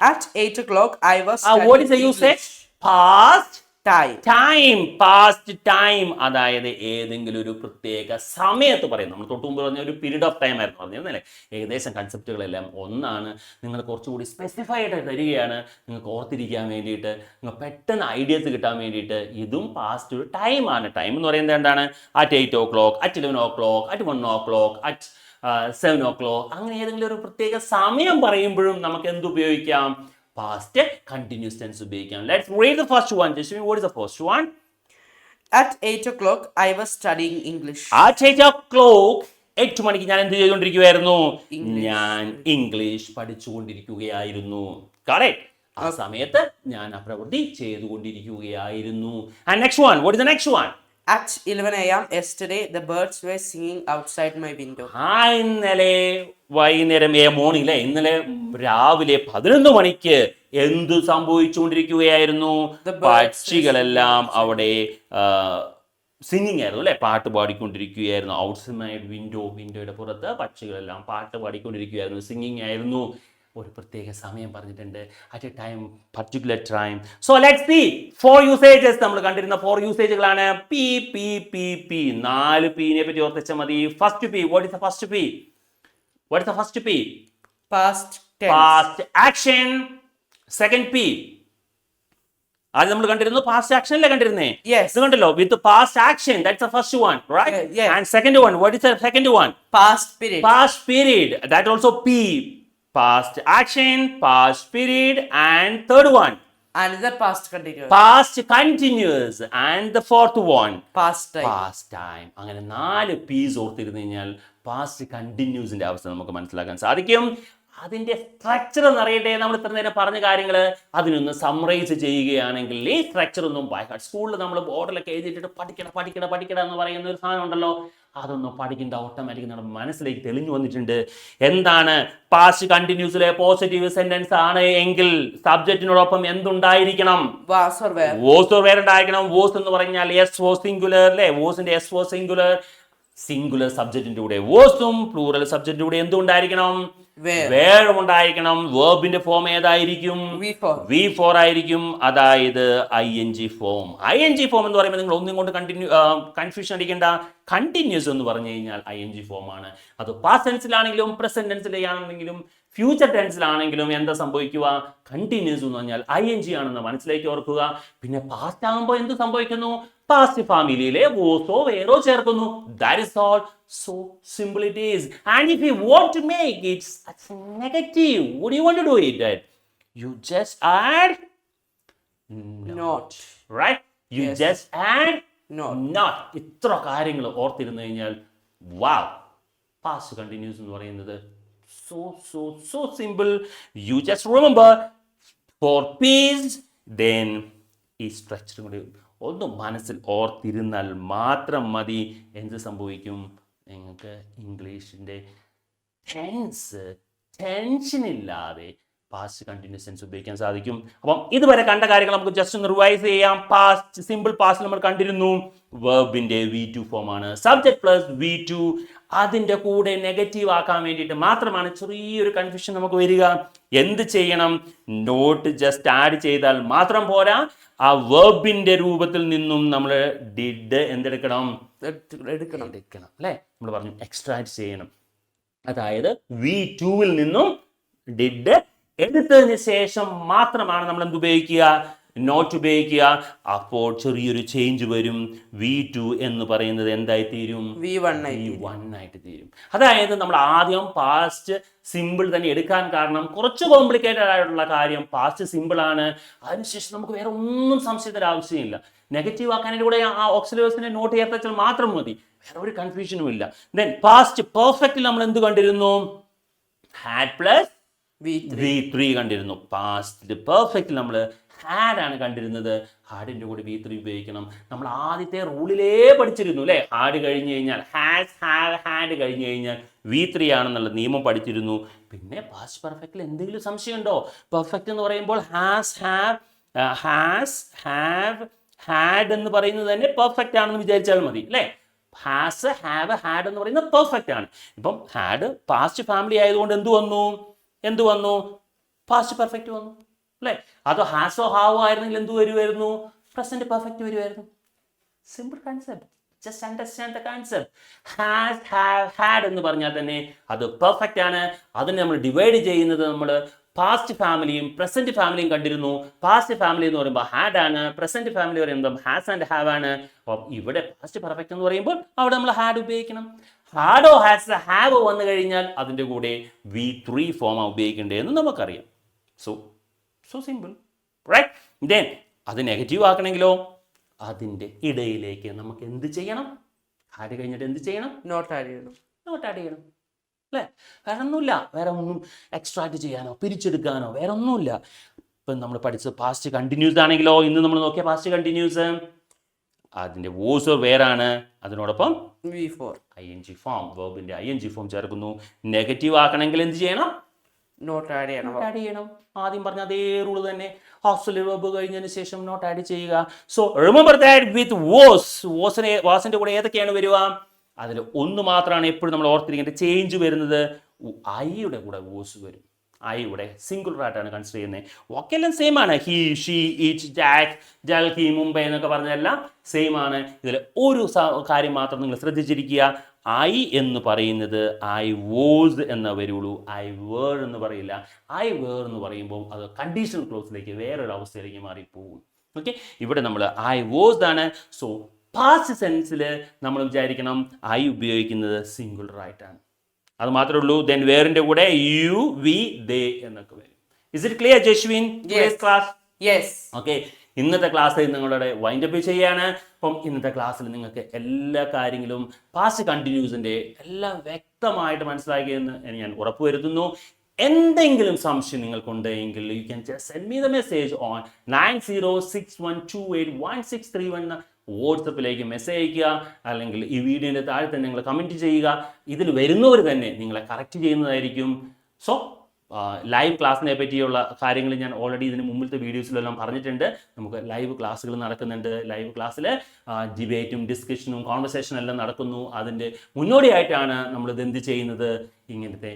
At 8 o'clock, I was Uh, what is the usage? English. Time time past time അതായത് ഏതെങ്കിലും ഒരു പ്രത്യേക സമയത്ത് പറയും നമ്മൾ തൊട്ട് മുമ്പ് പറഞ്ഞ ഒരു പീരീഡ് ഓഫ് ടൈം ആയിരുന്നു പറഞ്ഞിരുന്നല്ലേ? ഏകദേശം കൺസെപ്റ്റുകളെല്ലാം ഒന്നാണ്. നിങ്ങൾ കുറച്ചുകൂടി സ്പെസിഫൈഡ് ആയിട്ട് തരികയാണ്. നിങ്ങൾക്ക് ഓർത്തിരിക്കാൻ വേണ്ടിയിട്ട് നിങ്ങൾ പെട്ടെന്ന് ഐഡിയസ് കിട്ടാൻ വേണ്ടിയിട്ട് ഇതും പാസ്റ്റ് ഒരു ടൈമാണ് ടൈം എന്ന് പറയുന്നത് എന്താണ്? At eight o'clock at eleven o'clock at one o'clock at seven o'clock അങ്ങനെ ഏതെങ്കിലും ഒരു പ്രത്യേക സമയം പറയുമ്പോഴും നമുക്ക് എന്ത് ഉപയോഗിക്കാം പാസ്റ്റ് കണ്ടിന്യൂസ് ടെൻസ് ഉപയോഗിക്കാം. Let's read the first one just what is the first one At 8 o'clock, I was studying English. at 8 o'clock എട്ട് മണിക്ക് ഞാൻ എന്ത് ചെയ്തുകൊണ്ടിരിക്കുകയായിരുന്നു ഞാൻ ഇംഗ്ലീഷ് പഠിച്ചുകൊണ്ടിരിക്കുകയായിരുന്നു. കറക്റ്റ് ആ സമയത്ത് ഞാൻ ആ പ്രവൃത്തി ചെയ്തുകൊണ്ടിരിക്കുകയായിരുന്നു. And next one what is the next one At 11 a.m. yesterday, the birds were singing outside my window. ആ ഇന്നലെ വൈകുന്നേരം ഏ മോർണിംഗ് അല്ലേ ഇന്നലെ രാവിലെ പതിനൊന്ന് മണിക്ക് എന്ത് സംഭവിച്ചുകൊണ്ടിരിക്കുകയായിരുന്നു പക്ഷികളെല്ലാം അവിടെ സിംഗിങ് ആയിരുന്നു അല്ലെ പാട്ട് പാടിക്കൊണ്ടിരിക്കുകയായിരുന്നു ഔട്ട്സൈഡ് മൈ വിൻഡോ വിൻഡോയുടെ പുറത്ത് പക്ഷികളെല്ലാം പാട്ട് പാടിക്കൊണ്ടിരിക്കുകയായിരുന്നു സിംഗിങ് ആയിരുന്നു ഒരു പ്രത്യേക സമയം പറഞ്ഞിട്ടുണ്ട് at a time particular time so let see four usages നമ്മൾ കണ്ടിരുന്ന ഫോർ യൂസേജുകളാണ് പി പി പി പി നാല് പീനെ പറ്റി ഓർത്തിച്ചാൽ മതി. First P what is the first P what is the first P past. Past action second P ആദ്യം നമ്മൾ കണ്ടിരുന്നു പാസ്റ്റ് ആക്ഷനിലെ കണ്ടിരുന്നേ. ഇത് കണ്ടല്ലോ? With past action that's the first one right. And second one what is the second one past period. Past period. That also p. past action past period and third one. Another past continuous. past continuous and the fourth one. Past time. past time. അങ്ങനെ നാല് piece ഓർത്തിരുന്നു കഴിഞ്ഞാൽ past കണ്ടിന്യൂസിന്റെ അവസ്ഥ നമുക്ക് മനസ്സിലാക്കാൻ സാധിക്കും. അതിന്റെ structure എന്നറിയട്ടെ നമ്മൾ ഇത്ര നേരം പറഞ്ഞ കാര്യങ്ങൾ അതിനൊന്ന് സംറൈസ് ചെയ്യുകയാണെങ്കിൽ ഈ സ്ട്രക്ചർ ഒന്നും സ്കൂളിൽ നമ്മൾ ബോർഡിലൊക്കെ എഴുതിയിട്ട് പഠിക്കണം പഠിക്കണം പഠിക്കണം എന്ന് പറയുന്ന ഒരു സാധനം ഉണ്ടല്ലോ. അതൊന്നും പഠിക്കേണ്ട ഓട്ടോമാറ്റിക് നമ്മുടെ മനസ്സിലേക്ക് തെളിഞ്ഞു വന്നിട്ടുണ്ട്. എന്താണ്? പാസ്റ്റ് കണ്ടിന്യൂസിലെ പോസിറ്റീവ് സെന്റൻസ് ആണ് എങ്കിൽ സബ്ജക്റ്റിനോടൊപ്പം എന്തുണ്ടായിരിക്കണം? ഉണ്ടായിരിക്കണം. വോസ് എന്ന് പറഞ്ഞാൽ എസ് വോ സിംഗുലർ അല്ലേ? വോസിന്റെ എസ് വോ സിംഗുലർ സിംഗുലർ സബ്ജക്റ്റിന്റെ കൂടെ. വോസും പ്ലൂറൽ സബ്ജക്റ്റിന്റെ കൂടെ എന്തുണ്ടായിരിക്കണം? വേറും ഉണ്ടായിരിക്കണം. വേർബിന്റെ ഫോം ഏതായിരിക്കും. വി ഫോർ ആയിരിക്കും. അതായത് I N G form I N G form എന്ന് പറയുമ്പോൾ നിങ്ങൾ ഒന്നും കൊണ്ട് കണ്ടിന്യൂ കൺഫ്യൂഷൻ അടിക്കേണ്ട. കണ്ടിന്യൂസ് എന്ന് പറഞ്ഞു കഴിഞ്ഞാൽ ഐ എൻ ജി ഫോം ആണ് അത് പാസ്റ്റ് ടെൻസിലാണെങ്കിലും പ്രസന്റ് ടെൻസിലാണെങ്കിലും ഫ്യൂച്ചർ ടെൻസിലാണെങ്കിലും എന്താ സംഭവിക്കുക? കണ്ടിന്യൂസ് എന്ന് പറഞ്ഞാൽ ഐ എൻ ജി ആണെന്ന് മനസ്സിലേക്ക് ഓർക്കുക. പിന്നെ പാസ്റ്റ് ആകുമ്പോൾ എന്ത് സംഭവിക്കുന്നു? പാസ്റ്റ് ഫാമിലിയിലെ വോസോ വേറോ ചേർക്കുന്നു. That is all so simple it is and if you want to make its negative would you want to do it you just add not right you. Just add Not. Not ഇത്ര കാര്യങ്ങൾ ഓർത്തിരുന്നു കഴിഞ്ഞാൽ wow past continuous എന്ന് പറയുന്നത് so so so simple you just remember four piece then ഈ സ്ട്രക്ചറും കൂടി ഒന്ന് മനസ്സിൽ ഓർത്തിരുന്നാൽ മാത്രം മതി. എന്ത് സംഭവിക്കും? നിങ്ങൾക്ക് ഇംഗ്ലീഷിന്റെ ടെൻസ് ടെൻഷൻ ഇല്ലാതെ പാസ്റ്റ് കണ്ടിന്യൂസ് ടെൻസ് ഉപയോഗിക്കാൻ സാധിക്കും. അപ്പം ഇതുവരെ കണ്ട കാര്യങ്ങൾ നമുക്ക് ജസ്റ്റ് ഒന്ന് റിവൈസ് ചെയ്യാം. പാസ്റ്റ് സിമ്പിൾ പാസ്റ്റ് നമ്മൾ കണ്ടിരുന്നു. വെർബിന്റെ വി ടു ആണ്. സബ്ജക്ട് പ്ലസ് വി ടു അതിന്റെ കൂടെ നെഗറ്റീവ് ആക്കാൻ വേണ്ടിയിട്ട് മാത്രമാണ് ചെറിയൊരു കൺഫ്യൂഷൻ നമുക്ക് വരിക. എന്ത് ചെയ്യണം? നോട്ട് ജസ്റ്റ് ആഡ് ചെയ്താൽ മാത്രം പോരാ. ആ വെർബിന്റെ രൂപത്തിൽ നിന്നും നമ്മൾ ഡിഡ് എന്തെടുക്കണം? എടുക്കണം. എടുക്കണം അല്ലേ? നമ്മൾ പറഞ്ഞു എക്സ്ട്രാക്ട് ചെയ്യണം. അതായത് വി ടുവിൽ നിന്നും ഡിഡ് എടുത്തതിന് ശേഷം മാത്രമാണ് നമ്മൾ എന്ത് ഉപയോഗിക്കുക? നോട്ട് ഉപയോഗിക്കുക. അപ്പോൾ ചെറിയൊരു ചേഞ്ച് വരും. വി ടു എന്ന് പറയുന്നത് എന്തായി തീരും വി വൺ വി വൺ ആയിട്ട് തീരും. അതായത് നമ്മൾ ആദ്യം പാസ്റ്റ് സിമ്പിൾ തന്നെ എടുക്കാൻ കാരണം കുറച്ച് കോംപ്ലിക്കേറ്റഡ് ആയിട്ടുള്ള കാര്യം പാസ്റ്റ് സിമ്പിൾ ആണ്. അതിനുശേഷം നമുക്ക് വേറെ ഒന്നും സംശയത്തിന് ആവശ്യമില്ല. നെഗറ്റീവ് ആക്കാനായിട്ട് കൂടെ ആ ഓക്സിലേഴ്സിനെ നോട്ട് ചേർത്താൽ മാത്രം മതി. വേറെ ഒരു കൺഫ്യൂഷനും ഇല്ല. ദെൻ പാസ്റ്റ് പെർഫെക്റ്റിൽ നമ്മൾ എന്ത് കണ്ടിരുന്നു? ഹാഡ് പ്ലസ് വി ത്രീ കണ്ടിരുന്നു. പാസ്റ്റ് പെർഫെക്റ്റ് നമ്മൾ ഹാഡ് ആണ് കണ്ടിരുന്നത്. ഹാഡിന്റെ കൂടെ വി ത്രീ ഉപയോഗിക്കണം. നമ്മൾ ആദ്യത്തെ റൂളിലേ പഠിച്ചിരുന്നു അല്ലേ ഹാഡ് കഴിഞ്ഞ് കഴിഞ്ഞാൽ ഹാസ് ഹാവ് ഹാഡ് കഴിഞ്ഞ് കഴിഞ്ഞാൽ വി ത്രീ ആണെന്നുള്ള നിയമം പഠിച്ചിരുന്നു. പിന്നെ പാസ്റ്റ് പെർഫെക്റ്റിൽ എന്തെങ്കിലും സംശയമുണ്ടോ? പെർഫെക്റ്റ് എന്ന് പറയുമ്പോൾ has have has have had എന്ന് പറയുന്നത് തന്നെ പെർഫെക്റ്റ് ആണെന്ന് വിചാരിച്ചാൽ മതി അല്ലേ ഹാസ് ഹാവ് ഹാഡ് എന്ന് പറയുന്നത് പെർഫെക്റ്റ് ആണ്. ഇപ്പം ഹാഡ് പാസ്റ്റ് ഫാമിലി ആയതുകൊണ്ട് എന്ത് വന്നു? എന്ത് വന്നു? പാസ്റ്റ് പെർഫെക്റ്റ് വന്നു. അല്ലേ? അതോ ഹാസോ ഹാവോ ആയിരുന്നെങ്കിൽ എന്ത് വരുമായിരുന്നു? പ്രസന്റ് പെർഫെക്റ്റ് വരുമായിരുന്നു. Simple concept just understand the concept has have had എന്ന് പറഞ്ഞാൽ തന്നെ അത് പെർഫെക്റ്റ് ആണ്. അതിനെ നമ്മൾ ഡിവൈഡ് ചെയ്യുന്നത് നമ്മൾ പാസ്റ്റ് ഫാമിലിയും പ്രസന്റ് ഫാമിലിയും കണ്ടിരുന്നു. പാസ്റ്റ് ഫാമിലി എന്ന് പറയുമ്പോൾ ഹാഡ് ആണ്. പ്രസന്റ് ഫാമിലി പറയുമ്പോൾ ഹാസ് ആൻഡ് ഹാവ് ആണ്. ഇവിടെ പാസ്റ്റ് പെർഫെക്റ്റ് എന്ന് പറയുമ്പോൾ അവിടെ നമ്മൾ ഹാഡ് ഉപയോഗിക്കണം. ഹാഡോ ഹാസ് ഹാവ് വന്നു കഴിഞ്ഞാൽ അതിന്റെ കൂടെ വി ത്രീ ഫോമാണ് ഉപയോഗിക്കേണ്ടതെന്ന് നമുക്കറിയാം. So so simple right then അത് നെഗറ്റീവ് ആക്കണമെങ്കിലോ അതിന്റെ ഇടയിലേക്ക് നമുക്ക് എന്ത് ചെയ്യണം? ആഡ് കഴിഞ്ഞിട്ട് എന്ത് ചെയ്യണം? നോട്ട് ആഡ് ചെയ്യണം. നോട്ട് ആഡ് ചെയ്യണം. അല്ലേ? വേറെ ഒന്നുമില്ല വേറെ ഒന്നും എക്സ്ട്രാക്ട് ചെയ്യാനോ പിരിച്ചെടുക്കാനോ വേറെ ഒന്നുമില്ല ഇപ്പം നമ്മൾ പഠിച്ചത് പാസ്റ്റ് കണ്ടിന്യൂസ് ആണെങ്കിലോ? ഇന്ന് നമ്മൾ നോക്കിയ പാസ്റ്റ് കണ്ടിന്യൂസ് അതിന്റെ വോസ് വേറാണ് അതിനോടൊപ്പം V four I N G form വേർബിന്റെ I N G form ചേർക്കുന്നു. നെഗറ്റീവ് ആക്കണമെങ്കിൽ എന്ത് ചെയ്യണം? നോട്ട് ആഡ് ചെയ്യണം. നോട്ട് ആഡ് ചെയ്യണം. ആദ്യം പറഞ്ഞ അതേ റൂൾ തന്നെ. ഹോസ്റ്റൽ വെബ് കഴിഞ്ഞതിന് ശേഷം നോട്ട് ആഡ് ചെയ്യുക. So remember that with was വോസിനെ വാസിന്റെ കൂടെ ഏതൊക്കെയാണ് വരിക? അതിൽ ഒന്ന് മാത്രമാണ് എപ്പോഴും നമ്മൾ ഓർത്തിരിക്കേണ്ടത്. ചേഞ്ച് വരുന്നത്. ഐയുടെ കൂടെ വോസ് വരും. ഐ ഇവിടെ സിംഗുലർ ആയിട്ടാണ് കൺസിഡർ ചെയ്യുന്നത്. ഒക്കെല്ലാം സെയിം ആണ്. He she it Jack Delhi Mumbai എന്നൊക്കെ പറഞ്ഞതെല്ലാം സെയിം ആണ്. ഇതിൽ ഒരു കാര്യം മാത്രം നിങ്ങൾ ശ്രദ്ധിച്ചിരിക്കുക. ഐ എന്ന് പറയുന്നത് ഐ വോസ് എന്ന വരുള്ളൂ. ഐ വേർ എന്ന് പറയില്ല. ഐ വേർ എന്ന് പറയുമ്പോൾ അത് കണ്ടീഷണൽ ക്ലോസിലേക്ക് വേറൊരു അവസ്ഥയിലേക്ക് മാറിപ്പോകും. ഓക്കെ ഇവിടെ നമ്മൾ ഐ വോസ് ആണ്. സോ പാസ്റ്റ് സെൻസിൽ നമ്മൾ വിചാരിക്കണം ഐ ഉപയോഗിക്കുന്നത് സിംഗുലർ ആയിട്ടാണ് അത് മാത്രമേ ഉള്ളൂ. ദെൻ വേറിന്റെ കൂടെ യു വി ദേ എന്നൊക്കെ വരും. Is it clear Jaswin class yes okay ഇന്നത്തെ ക്ലാസ്സിൽ നിങ്ങളുടെ വൈൻഡപ്പ് ചെയ്യാണ്. അപ്പം ഇന്നത്തെ ക്ലാസ്സിൽ നിങ്ങൾക്ക് എല്ലാ കാര്യങ്ങളും പാസ്റ്റ് കണ്ടിന്യൂസിന്റെ എല്ലാം വ്യക്തമായിട്ട് മനസ്സിലാക്കിയെന്ന് ഞാൻ ഉറപ്പുവരുത്തുന്നു. എന്തെങ്കിലും സംശയം നിങ്ങൾക്കുണ്ടെങ്കിൽ you can just send me the message on nine zero six one two eight one six three one വാട്സപ്പിലേക്ക് മെസ്സേജ് അയക്കുക അല്ലെങ്കിൽ ഈ വീഡിയോന്റെ താഴെ തന്നെ നിങ്ങൾ കമന്റ് ചെയ്യുക. ഇതിൽ വരുന്നവർ തന്നെ നിങ്ങളെ കറക്റ്റ് ചെയ്യുന്നതായിരിക്കും. സോ ലൈവ് ക്ലാസ്സിനെ പറ്റിയുള്ള കാര്യങ്ങൾ ഞാൻ ഓൾറെഡി ഇതിന് മുമ്പിലത്തെ വീഡിയോസിലെല്ലാം പറഞ്ഞിട്ടുണ്ട്. നമുക്ക് ലൈവ് ക്ലാസ്സുകൾ നടക്കുന്നുണ്ട്. ലൈവ് ക്ലാസ്സിൽ ഡിബേറ്റും ഡിസ്കഷനും കോൺവെർസേഷനും എല്ലാം നടക്കുന്നു. അതിന്റെ മുന്നോടിയായിട്ടാണ് നമ്മൾ എന്ത് ചെയ്യുന്നത്? ഇങ്ങനത്തെ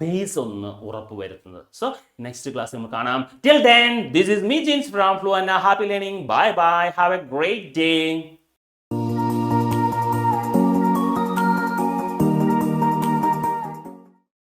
ബേസ് ഒന്ന് ഉറപ്പ് വരുത്തുന്നത് സോ നെക്സ്റ്റ് ക്ലാസ് നമുക്ക് കാണാം. Till then this is me jeans from flu and happy learning bye bye have a great day